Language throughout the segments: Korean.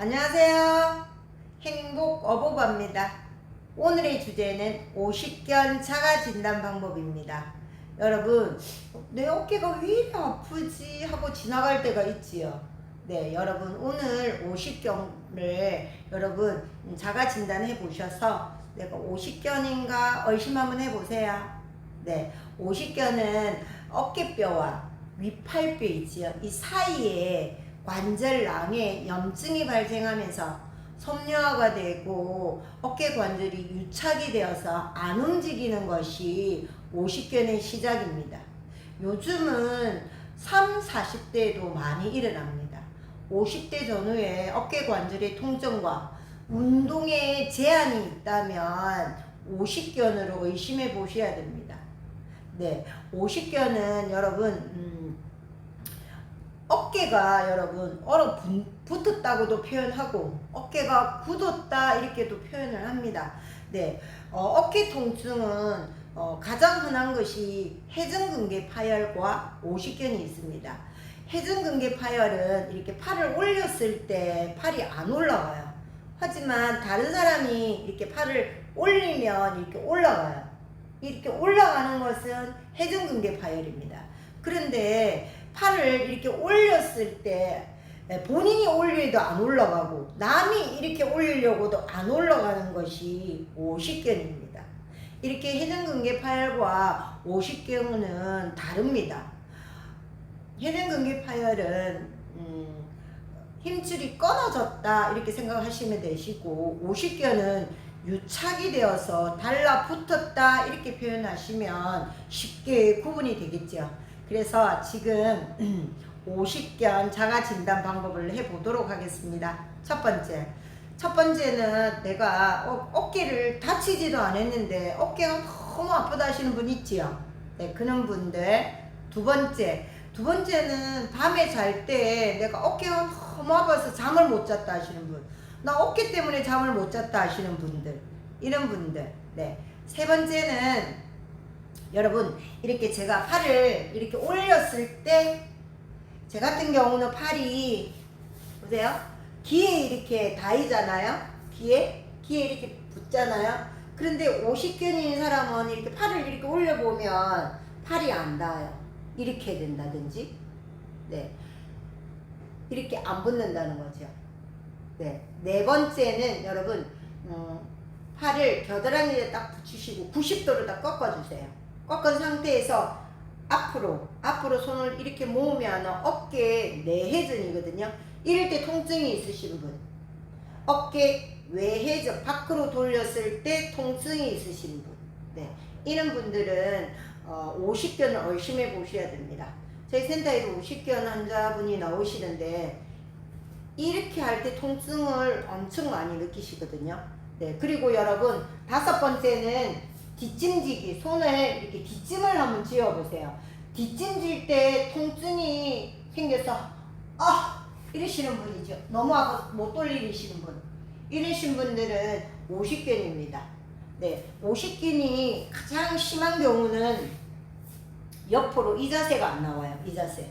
안녕하세요. 행복 어보바입니다. 오늘의 주제는 오십견 자가 진단 방법입니다. 여러분, 내 어깨가 왜 이리 아프지 하고 지나갈 때가 있지요. 네, 여러분 오늘 오십견을 여러분 자가 진단해 보셔서 내가 오십견인가 의심 한번 해보세요. 네, 오십견은 어깨뼈와 윗팔뼈 있지요. 이 사이에 관절낭에 염증이 발생하면서 섬유화가 되고 어깨 관절이 유착이 되어서 안 움직이는 것이 오십견의 시작입니다. 요즘은 3, 40대에도 많이 일어납니다. 50대 전후에 어깨 관절의 통증과 운동에 제한이 있다면 50견으로 의심해 보셔야 됩니다. 네, 50견은 여러분 음, 어깨가 여러분 얼어 분- 붙었다고도 표현하고 어깨가 굳었다 이렇게도 표현을 합니다. 네, 어, 깨 통증은 어, 가장 흔한 것이 해증근개 파열과 오십견이 있습니다. 해증근개 파열은 이렇게 팔을 올렸을 때 팔이 안 올라가요. 하지만 다른 사람이 이렇게 팔을 올리면 이렇게 올라가요. 이렇게 올라가는 것은 해증근개 파열입니다. 그런데 팔을 이렇게 올렸을 때 본인이 올려도 안 올라가고 남이 이렇게 올리려고도 안 올라가는 것이 오십견입니다. 이렇게 해전근개 파열과 오십견은 다릅니다. 해전근개 파열은 음, 힘줄이 끊어졌다 이렇게 생각하시면 되시고 오십견은 유착이 되어서 달라붙었다 이렇게 표현하시면 쉽게 구분이 되겠죠. 그래서 지금 50견 자가 진단 방법을 해보도록 하겠습니다. 첫 번째. 첫 번째는 내가 어, 어깨를 다치지도 않았는데 어깨가 너무 아프다 하시는 분 있지요? 네, 그런 분들. 두 번째. 두 번째는 밤에 잘 때 내가 어깨가 너무 아파서 잠을 못 잤다 하시는 분. 나 어깨 때문에 잠을 못 잤다 하시는 분들. 이런 분들. 네. 세 번째는 여러분 이렇게 제가 팔을 이렇게 올렸을 때 제 같은 경우는 팔이 보세요. 귀에 이렇게 닿이잖아요. 귀에 귀에 이렇게 붙잖아요. 그런데 50견인 사람은 이렇게 팔을 이렇게 올려보면 팔이 안 닿아요. 이렇게 된다든지. 네. 이렇게 안 붙는다는 거죠. 네, 네 번째는 여러분 음, 팔을 겨드랑이에 딱 붙이시고 90도로 딱 꺾어주세요 꺾은 상태에서 앞으로 앞으로 손을 이렇게 모으면 어깨 내회전이거든요. 이럴 때 통증이 있으신 분, 어깨 외회전 밖으로 돌렸을 때 통증이 있으신 분, 네 이런 분들은 어, 50견을 의심해 보셔야 됩니다. 저희 센터에도 50견 환자분이 나오시는데 이렇게 할 때 통증을 엄청 많이 느끼시거든요. 네 그리고 여러분 다섯 번째는 뒷짐지기 손을 이렇게 뒷짐을 한번 지어보세요. 뒷짐질 때 통증이 생겨서 아 이러시는 분이죠. 너무 아파 못 돌리시는 분. 이러신 분들은 50견입니다. 네, 50견이 가장 심한 경우는 옆으로 이 자세가 안 나와요. 이 자세.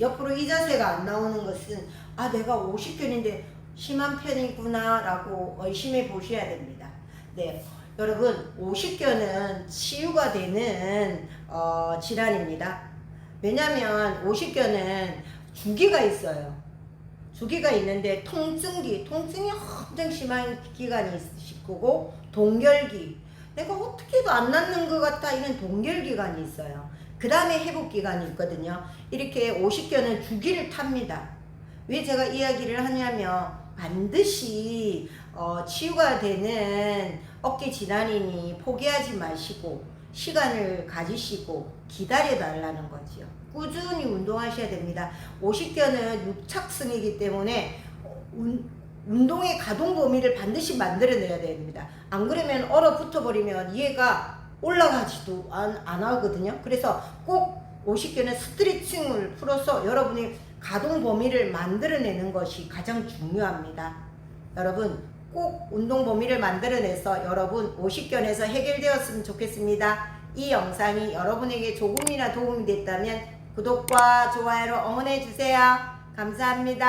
옆으로 이 자세가 안 나오는 것은 아 내가 50견인데 심한 편이구나 라고 의심해 보셔야 됩니다. 네, 여러분 50견은 치유가 되는 어, 질환입니다. 왜냐하면 50견은 주기가 있어요. 주기가 있는데 통증기, 통증이 엄청 심한 기간이 있으실 거고 동결기, 내가 어떻게 해도 안 낫는 것 같다 이런 동결기간이 있어요. 그 다음에 회복기간이 있거든요. 이렇게 50견은 주기를 탑니다. 왜 제가 이야기를 하냐면 반드시 어, 치유가 되는 어깨 질환이니 포기하지 마시고 시간을 가지시고 기다려 달라는 거지요. 꾸준히 운동하셔야 됩니다. 50견은 육착성이기 때문에 운, 운동의 가동 범위를 반드시 만들어내야 됩니다. 안 그러면 얼어붙어 버리면 얘가 올라가지도 안, 안 하거든요. 그래서 꼭 50견의 스트레칭을 풀어서 여러분이 가동 범위를 만들어내는 것이 가장 중요합니다. 여러분 꼭 운동 범위를 만들어내서 여러분 50견에서 해결되었으면 좋겠습니다. 이 영상이 여러분에게 조금이나 도움이 됐다면 구독과 좋아요로 응원해 주세요. 감사합니다.